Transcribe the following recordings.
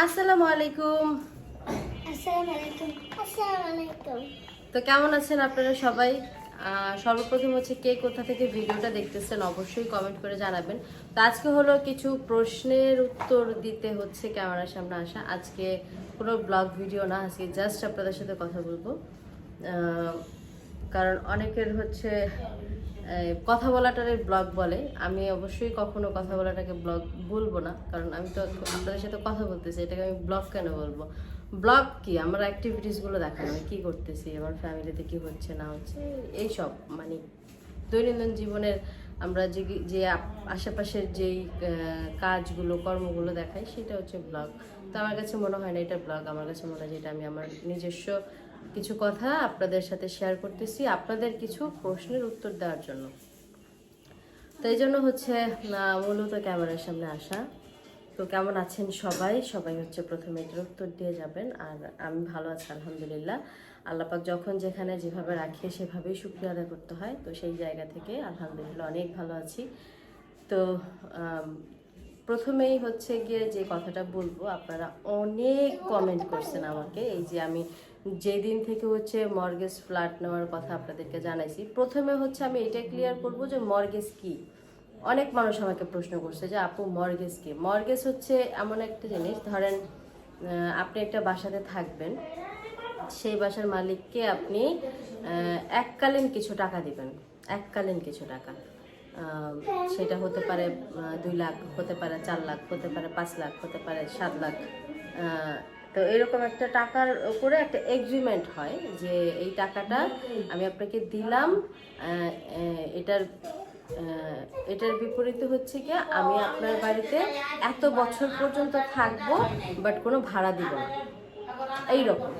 আসসালামু আলাইকুম আলাইকুম আলাইকুম তো কেমন আছেন আপনারা সবাই? সর্বপ্রথম হচ্ছে কে কোথা থেকে ভিডিওটা দেখতেছেন অবশ্যই কমেন্ট করে জানাবেন। তো আজকে হলো কিছু প্রশ্নের উত্তর দিতে হচ্ছে ক্যামেরার সামনে আসা। আজকে কোনো ব্লগ ভিডিও না আজকে জাস্ট আপনাদের সাথে কথা বলব। কারণ অনেকের হচ্ছে কথা বলাটারে ব্লগ বলে। আমি অবশ্যই কখনো কথা বলাটাকে ব্লগ বলব না, কারণ আমি তো আপনাদের সাথে কথা বলতেছি, এটাকে আমি ব্লগ কেন বলব? ব্লগ কি? আমার অ্যাক্টিভিটিসগুলো দেখানো, আমি কী করতেছি, আমার ফ্যামিলিতে কি হচ্ছে, না হচ্ছে এইসব মানে দৈনন্দিন জীবনের আমরা যে যে আশেপাশের যেই কাজগুলো, কর্মগুলো দেখাই, সেটা হচ্ছে ব্লগ। তো আমার কাছে মনে হয় না এটা ব্লগ, আমার কাছে মনে হয় যে এটা আমি আমার নিজস্ব কিছু কথা আপনাদের সাথে শেয়ার করতেছি, আপনাদের কিছু প্রশ্নের উত্তর দেওয়ার জন্য। তো এই জন্য হচ্ছে মূলত ক্যামেরার সামনে আসা। তো কেমন আছেন সবাই? সবাই হচ্ছে প্রথমে এটার উত্তর দিয়ে যাবেন। আর আমি ভালো আছি, আলহামদুলিল্লাহ। আল্লাপাক যখন যেখানে যেভাবে রাখে, সেভাবেই শুক্রিয়া আদায় করতে হয়। তো সেই জায়গা থেকে আলহামদুলিল্লাহ অনেক ভালো আছি। তো প্রথমেই হচ্ছে গিয়ে যে কথাটা বলব, আপনারা অনেক কমেন্ট করছেন আমাকে। এই যে আমি যেদিন থেকে হচ্ছে মর্গেজ ফ্ল্যাট নেওয়ার কথা আপনাদেরকে জানাইছি, প্রথমে হচ্ছে আমি এটা ক্লিয়ার করব যে মর্গেজ কি। অনেক মানুষ আমাকে প্রশ্ন করছে যে, আপু মর্গেজ কি? মর্গেজ হচ্ছে এমন একটা জিনিস, ধরেন আপনি একটা বাসাতে থাকবেন, সেই বাসার মালিককে আপনি এককালীন কিছু টাকা দিবেন, এককালীন কিছু টাকা। সেটা হতে পারে দুই লাখ, হতে পারে চার লাখ, হতে পারে পাঁচ লাখ, হতে পারে সাত লাখ। তো এরকম একটা টাকার উপরে একটা এগ্রিমেন্ট হয় যে এই টাকাটা আমি আপনাকে দিলাম এটার এটার বিপরীতে হচ্ছে কি আমি আপনার বাড়িতে এত বছর পর্যন্ত থাকব বাট কোনো ভাড়া দিব না। এইরকম।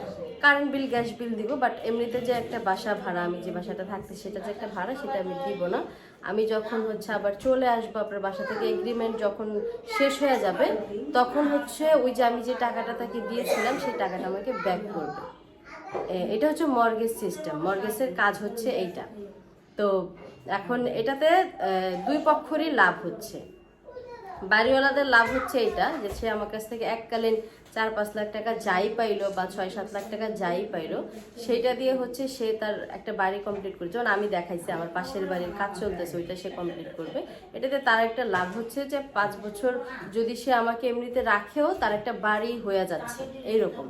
কারেন্ট বিল গ্যাস বিল দিব বাট এমনিতে যে একটা বাসা ভাড়া, আমি যে বাসাটা থাকতে সেটা যে একটা ভাড়া, সেটা আমি দিব না। আমি যখন হচ্ছে আবার চলে আসব আপনার বাসা থেকে এগ্রিমেন্ট যখন শেষ হয়ে যাবে, তখন হচ্ছে ওই যে আমি যে টাকাটা তাকে দিয়েছিলাম, সেই টাকাটা আমাকে ব্যাক করবে। এটা হচ্ছে মর্গেজ সিস্টেম মর্গেজের কাজ হচ্ছে এইটা। তো এখন এটাতে দুই পক্ষরই লাভ হচ্ছে। বাড়িওয়ালাদের লাভ হচ্ছে এইটা, যে সে আমার কাছ থেকে এককালীন চার পাঁচ লাখ টাকা যাই পাইলো বা ছয় সাত লাখ টাকা যাই পাইলো সেইটা দিয়ে হচ্ছে সে তার একটা বাড়ি কমপ্লিট করে যেমন আমি দেখাইছি, আমার পাশের বাড়ির কাজ চলতেছে, ওইটা সে কমপ্লিট করবে। এটাতে তার একটা লাভ হচ্ছে যে পাঁচ বছর যদি সে আমাকে এমনিতে রাখেও, তার একটা বাড়ি হয়ে যাচ্ছে, এইরকম।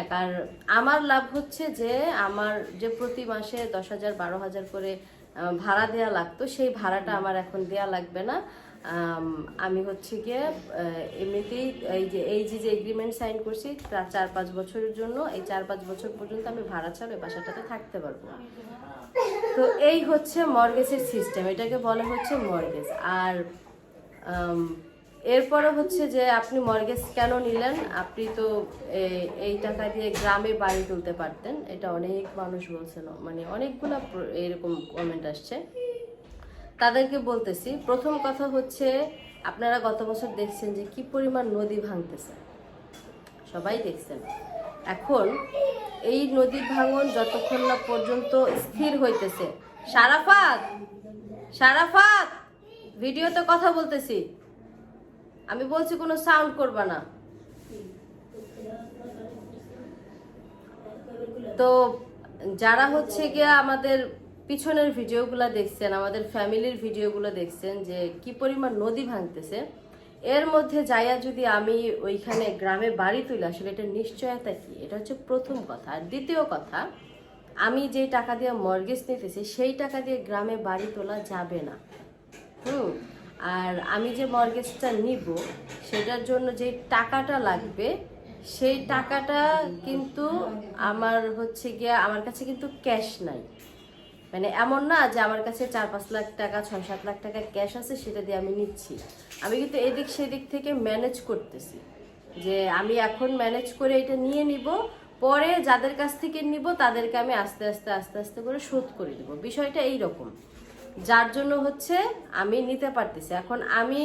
এক, আর আমার লাভ হচ্ছে যে আমার যে প্রতি মাসে দশ হাজার, বারো হাজার করে ভাড়া দেওয়া লাগতো, সেই ভাড়াটা আমার এখন দেওয়া লাগবে না। আম, হচ্ছে গিয়ে এমনিতেই এই যে এই যে যে এগ্রিমেন্ট সাইন করছি তার চার পাঁচ বছরের জন্য এই চার পাঁচ বছর পর্যন্ত আমি ভাড়া ছাড়া বাসাটাতে থাকতে পারব। তো এই হচ্ছে মর্গেজের সিস্টেম এটাকে বলা হচ্ছে মর্গেজ আর এরপরে হচ্ছে যে আপনি মর্গেজ কেন নিলেন? আপনি তো এই টাকা দিয়ে গ্রামে বাড়ি তুলতে পারতেন। এটা অনেক মানুষ বলছেন মানে অনেকগুলো এরকম কমেন্ট আসছে। তাদেরকে বলতেছি, প্রথম কথা হচ্ছে আপনারা গত বছর দেখছেন যে কি পরিমাণ নদী ভাঙতেছে। সবাই দেখছেন। এখন এই নদীর ভাঙন যতক্ষণ না পর্যন্ত স্থির হইতেছে। সারাফাত! সারাফাত! ভিডিওতে কথা বলতেছি। আমি বলছি কোনো সাউন্ড করবা না। তো যারা হচ্ছে গিয়ে আমাদের পিছনের ভিডিওগুলো দেখছেন, আমাদের ফ্যামিলির ভিডিওগুলো দেখছেন যে কি পরিমাণ নদী ভাঙতেছে। এর মধ্যে যাইয়া যদি আমি ওইখানে গ্রামে বাড়ি তুলি আসলে এটা নিশ্চয়তা কি? এটা হচ্ছে প্রথম কথা। আর দ্বিতীয় কথা, আমি যে টাকা দিয়ে মর্গেজ নিতেছি, সেই টাকা দিয়ে গ্রামে বাড়ি তোলা যাবে না। হুম? আর আমি যে মর্গেজটা নিব, সেটার জন্য যে টাকাটা লাগবে, সেই টাকাটা কিন্তু আমার হচ্ছে গিয়ে, আমার কাছে কিন্তু ক্যাশ নাই। মানে এমন না যে আমার কাছে চার পাঁচ লাখ টাকা, ছয় সাত লাখ টাকা ক্যাশ আছে, সেটা দিয়ে আমি নিচ্ছি। আমি কিন্তু এদিক সেদিক থেকে ম্যানেজ করতেছি যে আমি এখন ম্যানেজ করে এটা নিয়ে নিব, পরে যাদের কাছ থেকে নিব তাদেরকে আমি আস্তে আস্তে আস্তে আস্তে করে শোধ করে দেবো। বিষয়টা এই রকম যার জন্য হচ্ছে আমি নিতে পারতেছি। এখন আমি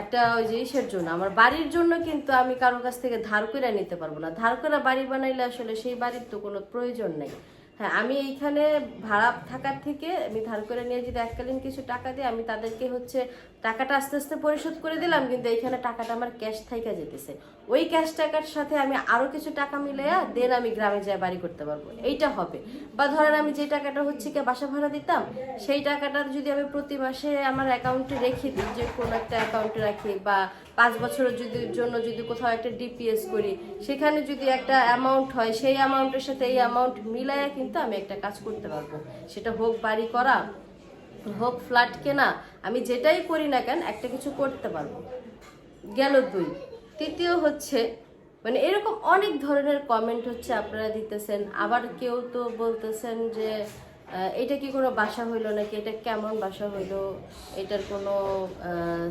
একটা ওই যে ইসের জন্য, আমার বাড়ির জন্য কিন্তু আমি কারোর কাছ থেকে ধার করে নিতে পারব না। ধার করে বাড়ি বানাইলে আসলে সেই বাড়ির তো কোনো প্রয়োজন নেই। হ্যাঁ আমি এইখানে ভাড়া থাকার থেকে আমি ধার করে নিয়ে যদি এককালীন কিছু টাকা দিই, আমি তাদেরকে হচ্ছে টাকাটা আস্তে আস্তে পরিশোধ করে দিলাম, কিন্তু এইখানে টাকাটা আমার ক্যাশ থাইকা যেতেছে। ওই ক্যাশ টাকার সাথে আমি আরও কিছু টাকা মিলাইয়া দেন আমি গ্রামে যাই, বাড়ি করতে পারব। এইটা হবে। বা ধরেন আমি যে টাকাটা হচ্ছে কি বাসা ভাড়া দিতাম, সেই টাকাটা যদি আমি প্রতি মাসে আমার অ্যাকাউন্টে রেখে দিই, যে কোনো একটা অ্যাকাউন্টে রাখি, বা পাঁচ বছরের যদি জন্য যদি কোথাও একটা ডিপিএস করি, সেখানে যদি একটা অ্যামাউন্ট হয়, সেই অ্যামাউন্টের সাথে এই অ্যামাউন্ট মিলাইয়া কিন্তু আমি একটা কাজ করতে পারব। সেটা হোক বাড়ি করা, হোক ফ্ল্যাট কেনা, আমি যেটাই করি না কেন একটা কিছু করতে পারব। গেল দুই। তৃতীয় হচ্ছে মানে এরকম অনেক ধরনের কমেন্ট হচ্ছে আপনারা দিতেছেন। আবার কেউ তো বলতেছেন যে এটা কি কোনো বাসা হইল নাকি? এটা কেমন বাসা হইল? এটার কোনো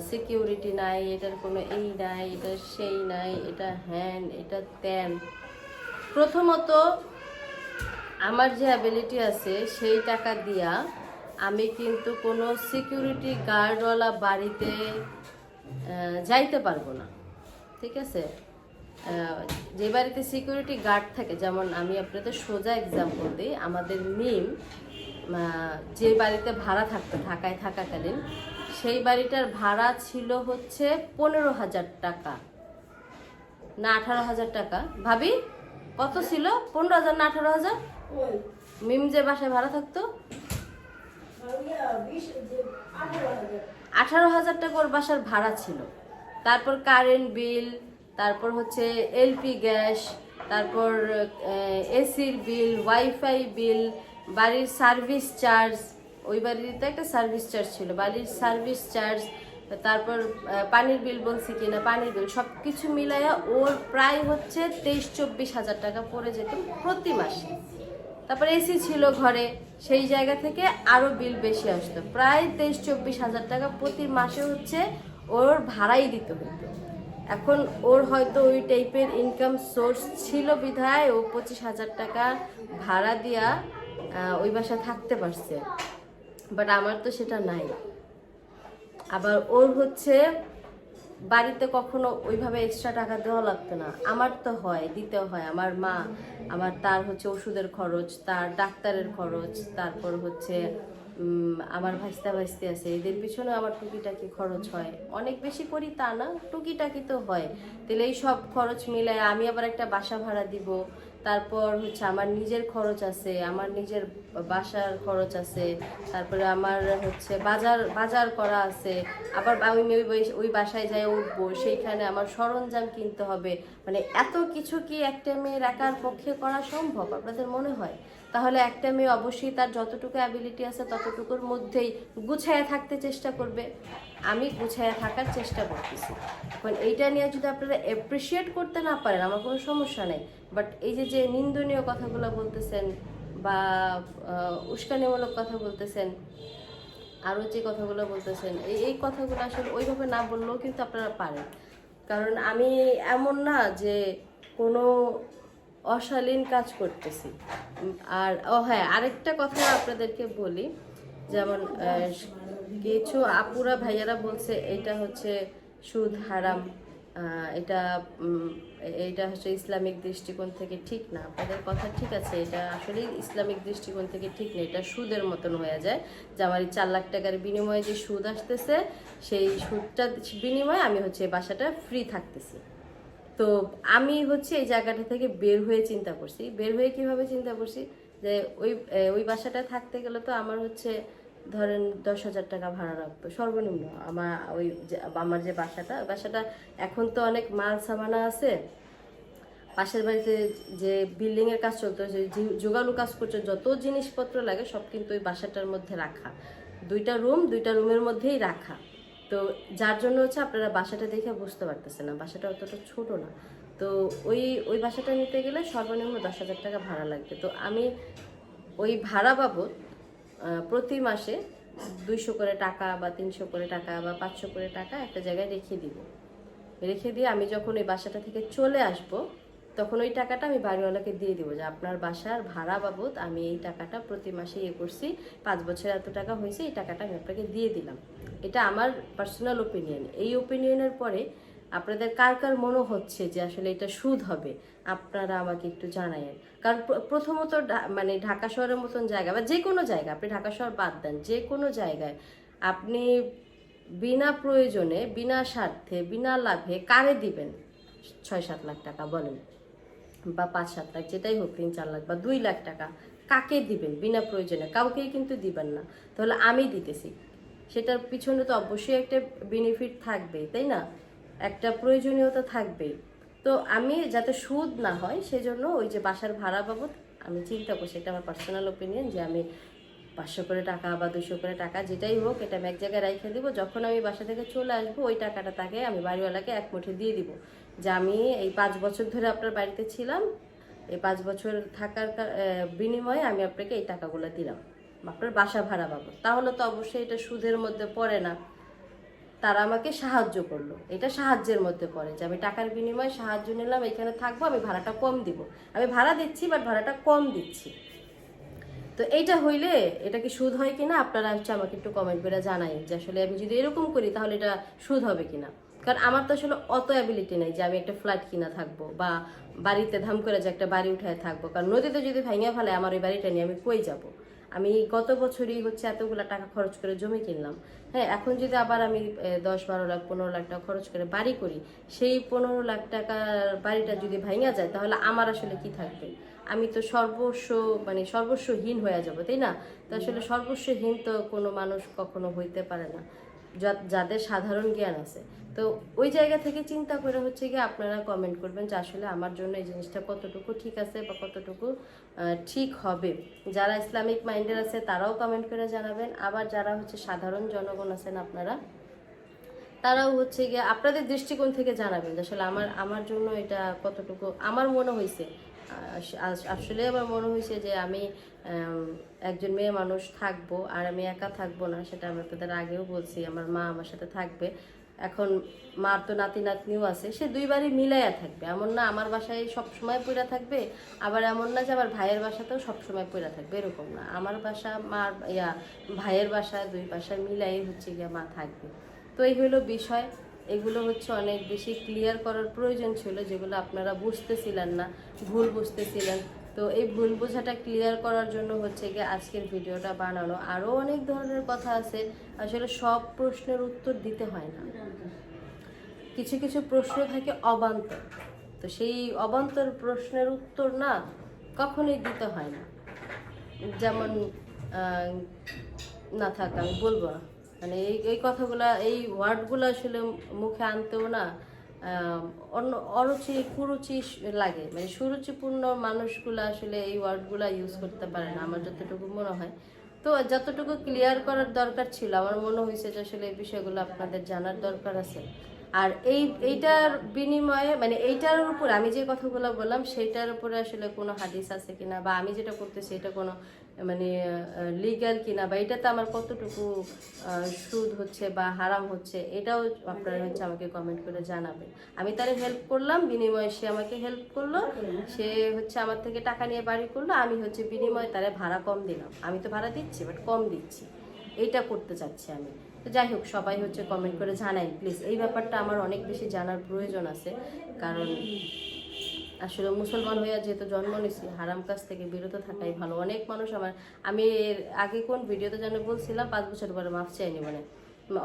সিকিউরিটি নাই, এটার কোনো এই নাই, এটা সেই নাই, এটা হ্যান এটা ত্যান প্রথমত আমার যে অ্যাবিলিটি আছে, সেই টাকা দিয়া আমি কিন্তু কোনো সিকিউরিটি গার্ডওয়ালা বাড়িতে যাইতে পারব না। ঠিক আছে? যে বাড়িতে সিকিউরিটি গার্ড থাকে, যেমন আমি আপনাদের সোজা এক্সাম্পল দিই, আমাদের মিম যে বাড়িতে ভাড়া থাকতো, ঢাকায় থাকাকালীন, সেই বাড়িটার ভাড়া ছিল হচ্ছে পনেরো হাজার টাকা। না, আঠারো হাজার টাকা। ভাবি, কত ছিল? পনেরো হাজার না, আঠারো হাজার? মিম যে বাসায় ভাড়া থাকতো? আঠারো হাজার টাকা ওর বাসার ভাড়া ছিল। তারপর কারেন্ট বিল তারপর হচ্ছে এলপি গ্যাস তারপর এসির বিল ওয়াইফাই বিল বাড়ির সার্ভিস চার্জ ওই বাড়িতে একটা সার্ভিস চার্জ ছিল। বাড়ির সার্ভিস চার্জ তারপর পানির বিল বলছি কিনা, পানির বিল সব কিছু মিলাইয়া ওর প্রায় হচ্ছে তেইশ চব্বিশ হাজার টাকা পড়ে যেত প্রতি মাসে। তারপর এসি ছিল ঘরে, সেই জায়গা থেকে আরও বিল বেশি আসতো। প্রায় তেইশ চব্বিশ হাজার টাকা প্রতি মাসে হচ্ছে ওর ভাড়াই দিতে হতো এখন ওর হয়তো ওই টাইপের ইনকাম সোর্স ছিল বিধায় ও পঁচিশ হাজার টাকা ভাড়া দিয়া ওই বাসা থাকতে পারছে। বাট আমার তো সেটা নাই। আবার ওর হচ্ছে বাড়িতে কখনো ওইভাবে এক্সট্রা টাকা দেওয়া লাগতো না। আমার তো হয় দিতে হয়। আমার মা, আমার তার হচ্ছে ওষুধের খরচ, তার ডাক্তারের খরচ, তারপর হচ্ছে আমার ভাইস্তা ভাইস্তি আছে। এদের পিছনে আমার টুকিটাকি খরচ হয়। অনেক বেশি করি তা না, টুকিটাকি তো হয়। তাহলে এই সব খরচ মিলায় আমি আবার একটা বাসা ভাড়া দিব তারপর হচ্ছে আমার নিজের খরচ আছে, আমার নিজের বাসার খরচ আছে, তারপরে আমার হচ্ছে বাজার বাজার করা আছে, আবার আমি ওই ওই বাসায় যাই উঠবো, সেইখানে আমার সরঞ্জাম কিনতে হবে। মানে এত কিছু কি একটা মেয়ে রাখার পক্ষে করা সম্ভব আপনাদের মনে হয়? তাহলে একটা মেয়ে অবশ্যই তার যতটুকু অ্যাবিলিটি আছে ততটুকুর মধ্যেই গুছায়া থাকতে চেষ্টা করবে। আমি গুছায়া থাকার চেষ্টা করতেছি। এখন এইটা নিয়ে যদি আপনারা অ্যাপ্রিসিয়েট করতে না পারেন, আমার কোনো সমস্যা নেই। বাট এই যে যে নিন্দনীয় কথাগুলো বলতেছেন বা উস্কানিমূলক কথা বলতেছেন, আরও যে কথাগুলো বলতেছেন, এই এই কথাগুলো আসলে ওইভাবে না বললেও কিন্তু আপনারা পারেন। কারণ আমি এমন না যে কোনো অশালীন কাজ করতেছি। আর, ও হ্যাঁ আরেকটা কথা আপনাদেরকে বলি, যেমন কিছু আপুরা, ভাইয়ারা বলছে, এটা হচ্ছে সুদ হারাম। এটা এটা হচ্ছে ইসলামিক দৃষ্টিকোণ থেকে ঠিক না। আপনাদের কথা ঠিক আছে, এটা আসলে ইসলামিক দৃষ্টিকোণ থেকে ঠিক না। এটা সুদের মতন হয়ে যায়। যে আমার এই চার লাখ টাকার বিনিময়ে যে সুদ আসতেছে, সেই সুদটা বিনিময়ে আমি হচ্ছে বাসাটা ফ্রি থাকতেছি। তো আমি হচ্ছে এই জায়গাটা থেকে বের হয়ে চিন্তা করছি। বের হয়ে কীভাবে চিন্তা করছি? যে ওই ওই বাসাটা থাকতে গেলে তো আমার হচ্ছে ধরেন দশ হাজার টাকা ভাড়া রাখতো সর্বনিম্ন আমার ওই আমার যে বাসাটা, ওই বাসাটা এখন তো অনেক মাল সামানা আছে। পাশের বাড়িতে যে বিল্ডিং এর কাজ চলতো, যে যে- জোগাড়ু কাজ করছে যত জিনিসপত্র লাগে সব কিন্তু ওই বাসাটার মধ্যে রাখা। দুইটা রুম, দুইটা রুমের মধ্যেই রাখা। তো যার জন্য হচ্ছে আপনারা বাসাটা দেখে বুঝতে পারতেছেন না, বাসাটা অতটা ছোট না। তো ওই ওই বাসাটা নিতে গেলে সর্বনিম্ন দশ হাজার টাকা ভাড়া লাগবে। তো আমি ওই ভাড়া বাবদ প্রতি মাসে দুইশো করে টাকা বা তিনশো করে টাকা বা পাঁচশো করে টাকা একটা জায়গায় রেখে দিব। রেখে দিয়ে আমি যখন ওই বাসাটা থেকে চলে আসব তখন ওই টাকাটা আমি বাড়িওয়ালাকে দিয়ে দিব যে, আপনার বাসার ভাড়া বাবদ আমি এই টাকাটা প্রতি মাসে ইয়ে করছি, পাঁচ বছর এত টাকা হয়েছে, এই টাকাটা আমি আপনাকে দিয়ে দিলাম। এটা আমার পার্সোনাল ওপিনিয়ন এই ওপিনিয়নের পরে আপনাদের কার কার মনে হচ্ছে যে, আসলে এটা সুদ হবে? আপনারা আমাকে একটু জানাইন কারণ প্রথমত মানে ঢাকা শহরের মতন জায়গা বা যে কোনো জায়গা, আপনি ঢাকা শহর বাদ দেন যে কোনো জায়গায় আপনি বিনা প্রয়োজনে, বিনা স্বার্থে, বিনা লাভে কারে দিবেন? ছয় সাত লাখ টাকা, বলেন। বা পাঁচ সাত লাখ, যেটাই হোক তিন চার লাখ বা দুই লাখ টাকা, কাকে দিবেন বিনা প্রয়োজনে? কাউকেই কিন্তু দিবেন না। তাহলে আমি দিতেছি। সেটার পিছনে তো অবশ্যই একটা বেনিফিট থাকবে তাই না? একটা প্রয়োজনীয়তা থাকবে তো আমি যাতে সুদ না হয়, সেজন্য ওই যে বাসার ভাড়া বাবদ আমি চিন্তা করছি, এটা আমার পার্সোনাল ওপিনিয়ন যে আমি পাঁচশো করে টাকা বা দুশো করে টাকা যেটাই হোক, এটা আমি এক জায়গায় রেখে দিব। যখন আমি বাসা থেকে চলে আসব, ওই টাকাটা তাকে, আমি বাড়িওয়ালাকে এক মুঠে দিয়ে দিব। যে আমি এই পাঁচ বছর ধরে আপনার বাড়িতে ছিলাম, এই পাঁচ বছর থাকার বিনিময়ে আমি আপনাকে এই টাকাগুলো দিলাম। আপনার বাসা ভাড়া বাবদ। তাহলে তো অবশ্যই এটা সুদের মধ্যে পড়ে না। তারা আমাকে সাহায্য করল। এটা সাহায্যের মধ্যে পড়ে যে আমি টাকার বিনিময়ে সাহায্য নিলাম, এখানে থাকব, আমি ভাড়াটা কম দিব। আমি ভাড়া দিচ্ছি, বাট ভাড়াটা কম দিচ্ছি। তো এইটা হইলে এটা কি সুদ হয় কিনা? আপনারা হচ্ছে আমাকে একটু কমেন্ট করে জানাই যে আসলে আমি যদি এরকম করি তাহলে এটা সুদ হবে কিনা। কারণ আমার তো আসলে অত অ্যাবিলিটি নেই যে আমি একটা ফ্ল্যাট কিনা থাকব বা বাড়িতে ধাম করে যে একটা বাড়ি উঠায় থাকব। কারণ নদীতে যদি ভাঙিয়া ফেলে আমার ওই বাড়িটা নিয়ে আমি কই যাব? আমি গত বছরই হচ্ছে এতগুলো টাকা খরচ করে জমি কিনলাম। হ্যাঁ এখন যদি আবার আমি দশ বারো লাখ, পনেরো লাখ টাকা খরচ করে বাড়ি করি, সেই পনেরো লাখ টাকার বাড়িটা যদি ভাঙা যায়, তাহলে আমার আসলে কি থাকবে? আমি তো সর্বস্ব মানে সর্বস্বহীন হয়ে যাব, তাই না? তো আসলে সর্বস্বহীন তো কোনো মানুষ কখনো হইতে পারে না। যাদের সাধারণ জ্ঞান আছে। তো ওই জায়গা থেকে চিন্তা করে হচ্ছে কি আপনারা কমেন্ট করবেন যে আসলে আমার জন্য এই জিনিসটা কতটুকু ঠিক আছে বা কতটুকু ঠিক হবে। যারা ইসলামিক মাইন্ডের আছে তারাও কমেন্ট করে জানাবেন। আবার যারা হচ্ছে সাধারণ জনগণ আছেন আপনারা, তারাও হচ্ছে গিয়ে আপনাদের দৃষ্টিকোণ থেকে জানাবেন যে আসলে আমার আমার জন্য এটা কতটুকু, আমার মনে হয়েছে আস- আস- আসলে আমার মনে হয়েছে যে আমি একজন মেয়ে মানুষ থাকব আর আমি একা থাকব না, সেটা আমি আপনাদের আগেও বলছি। আমার মা আমার সাথে থাকবে। এখন মার তো নাতি নাতনিও আছে, সে দুইবারই মিলাইয়া থাকবে। এমন না আমার বাসায় সব সময় পড়া থাকবে, আবার এমন না যে আমার ভাইয়ের বাসাতেও সব সময় পড়া থাকবে, এরকম না। আমার বাসা, মার ইয়া, ভাইয়ের বাসা দুই বাসায় মিলাই হচ্ছে গিয়ে মা থাকবে। তো এই হলো বিষয়। এগুলো হচ্ছে অনেক বেশি ক্লিয়ার করার প্রয়োজন ছিল, যেগুলো আপনারা বুঝতেছিলেন না, ভুল বুঝতেছিলেন। তো এই ভুল বোঝাটা ক্লিয়ার করার জন্য হচ্ছে গিয়ে আজকের ভিডিওটা বানানো। আরও অনেক ধরনের কথা আছে, আসলে সব প্রশ্নের উত্তর দিতে হয় না। কিছু কিছু প্রশ্ন থাকে অবান্তর। তো সেই অবান্তর প্রশ্নের উত্তর না কখনোই দিতে হয় না। যেমন না থাক, আমি বলব না। মানে এই এই কথাগুলা, এই ওয়ার্ডগুলো আসলে মুখে আনতেও না অরুচি, কুরুচি লাগে। মানে সুরুচিপূর্ণ মানুষগুলো আসলে এই ওয়ার্ডগুলো ইউজ করতে পারে না, আমার যতটুকু মনে হয়। তো যতটুকু ক্লিয়ার করার দরকার ছিল, আমার মনে হয়েছে যে আসলে এই বিষয়গুলো আপনাদের জানার দরকার আছে। আর এই, এইটার বিনিময়ে মানে এইটার উপর আমি যে কথাগুলো বললাম সেটার উপরে আসলে কোনো হাদিস আছে কিনা বা আমি যেটা করতেছি, এটা কোনো মানে লিগ্যাল কিনা বা এটাতে আমার কতটুকু সুদ হচ্ছে বা হারাম হচ্ছে, এটাও আপনারা হচ্ছে আমাকে কমেন্ট করে জানাবেন। আমি তারে হেল্প করলাম, বিনিময়ে সে আমাকে হেল্প করল, সে হচ্ছে আমার থেকে টাকা নিয়ে বাড়ি করল, আমি হচ্ছে বিনিময়ে তারে ভাড়া কম দিলাম। আমি তো ভাড়া দিচ্ছি বাট কম দিচ্ছি। এইটা করতে চাচ্ছি আমি। তো যাই হোক, সবাই হচ্ছে কমেন্ট করে জানাই। প্লিজ এই ব্যাপারটা আমার অনেক বেশি জানার প্রয়োজন আছে, কারণ আসলে মুসলমান হইয়া যেহেতু জন্ম নিছি হারাম কাজ থেকে বিরত থাকাই ভালো। অনেক মানুষ আমার, আমি এর আগে কোন ভিডিওতে যেন বলছিলাম, পাঁচ বছর পরে মাফ চাইনি মানে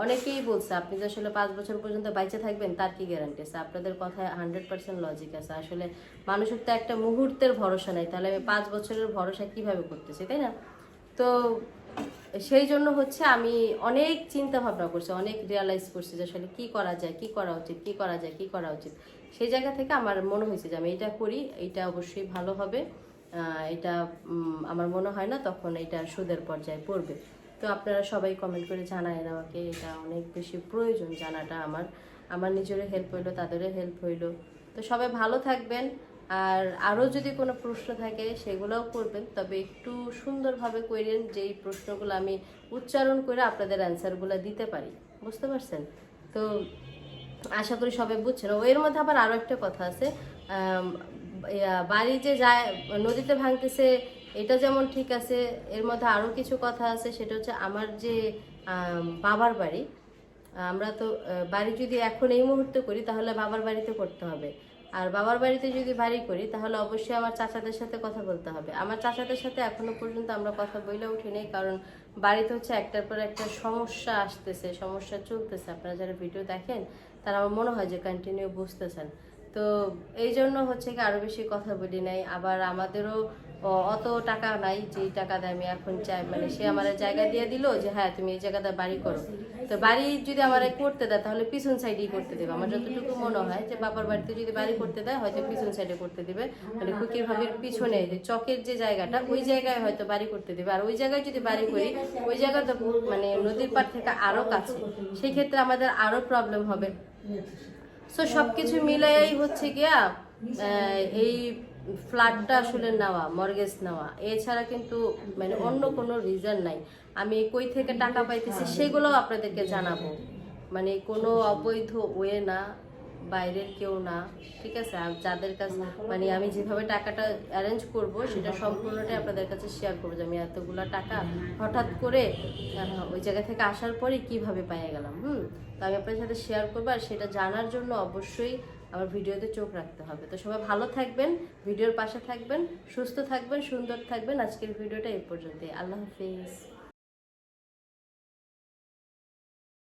অনেকেই বলছে, আপনি যে আসলে পাঁচ বছর পর্যন্ত বাইচে থাকবেন, তার কি গ্যারান্টি আছে? আপনাদের কথায় হান্ড্রেড পার্সেন্ট লজিক আছে। আসলে মানুষের তো একটা মুহূর্তের ভরসা নাই, তাহলে আমি পাঁচ বছরের ভরসা কীভাবে করতেছি, তাই না? তো সেই জন্য হচ্ছে আমি অনেক চিন্তা ভাবনা করছি, অনেক রিয়ালাইজ করছি যে আসলে কি করা যায়, কি করা উচিত, কি করা যায়, কি করা উচিত। সেই জায়গা থেকে আমার মনে হয়েছে যে আমি এটা করি, এটা অবশ্যই ভালো হবে। এটা আমার মনে হয় না তখন এটা সুদের পর্যায়ে পড়বে। তো আপনারা সবাই কমেন্ট করে জানায়েন আমাকে, এটা অনেক বেশি প্রয়োজন জানাটা আমার। আমার নিজেরও হেল্প হইল, তাদেরও হেল্প হইল। তো সবাই ভালো থাকবেন। আর আরও যদি কোনো প্রশ্ন থাকে, সেগুলোও করবেন। তবে একটু সুন্দরভাবে করেন যেই প্রশ্নগুলো আমি উচ্চারণ করে আপনাদের অ্যান্সারগুলো দিতে পারি। বুঝতে পারছেন? তো আশা করি সবাই বুঝছেন। ও, এর মধ্যে আবার আরও একটা কথা আছে। বাড়ি যে যায়, নদীতে ভাঙতেছে, এটা যেমন ঠিক আছে, এর মধ্যে আরও কিছু কথা আছে, সেটা হচ্ছে আমার যে বাবার বাড়ি, আমরা তো বাড়ি যদি এখন এই মুহূর্তে করি, তাহলে বাবার বাড়িতে করতে হবে। আর বাবার বাড়িতে যদি বাড়ি করি, তাহলে অবশ্যই আমার চাচাদের সাথে কথা বলতে হবে। আমার চাচাদের সাথে এখনও পর্যন্ত আমরা কথা বলে উঠিনি কারণ বাড়িতে হচ্ছে একটার পর একটা সমস্যা আসতেছে, সমস্যা চলতেছে। আপনারা যারা ভিডিও দেখেন তারা আমার মনে হয় যে কন্টিনিউ বুঝতেছেন। তো এই জন্য হচ্ছে কি আরও বেশি কথা বলি নাই। আবার আমাদেরও অত টাকা নাই যে টাকাতে আমি এখন চাই। মানে সে আমার জায়গা দিয়ে দিল যে হ্যাঁ তুমি এই জায়গাতে বাড়ি করো। তো বাড়ি যদি আমার করতে দেয়, তাহলে পিছন সাইডেই করতে দেবে। আমার যতটুকু মনে হয় যে, বাবার বাড়িতে যদি বাড়ি করতে দেয়, হয়তো পিছন সাইডে করতে দেবে। মানে কুকির ভাবির পিছনে যে, চকের যে জায়গাটা, ওই জায়গায় হয়তো বাড়ি করতে দেবে। আর ওই জায়গায় যদি বাড়ি করি, ওই জায়গাটা মানে নদীর পাড় থেকে আরও কাছে, সেই ক্ষেত্রে আমাদের আরও প্রবলেম হবে। সো সবকিছু মিলাই হচ্ছে গিয়া এই ফ্ল্যাটটা আসলে নেওয়া মর্গেজ নেওয়া। এছাড়া কিন্তু মানে অন্য কোনো রিজন নাই। আমি কই থেকে টাকা পাইতেছি, সেগুলোও আপনাদেরকে জানাব। মানে কোনো অবৈধ ওয়ে না। বাইরের কেউ না, ঠিক আছে? আর যাদের কাছে মানে আমি যেভাবে টাকাটা অ্যারেঞ্জ করব, সেটা সম্পূর্ণটাই আপনাদের কাছে শেয়ার করব যে আমি এতগুলো টাকা হঠাৎ করে ওই জায়গা থেকে আসার পরে কীভাবে পেয়ে গেলাম, হুম? তো আমি আপনাদের সাথে শেয়ার করব আর সেটা জানার জন্য অবশ্যই আমার ভিডিওতে চোখ রাখতে হবে। তো সবাই ভালো থাকবেন, ভিডিওর পাশে থাকবেন, সুস্থ থাকবেন, সুন্দর থাকবেন। আজকের ভিডিওটা এই পর্যন্তই। আল্লাহ হাফিজ।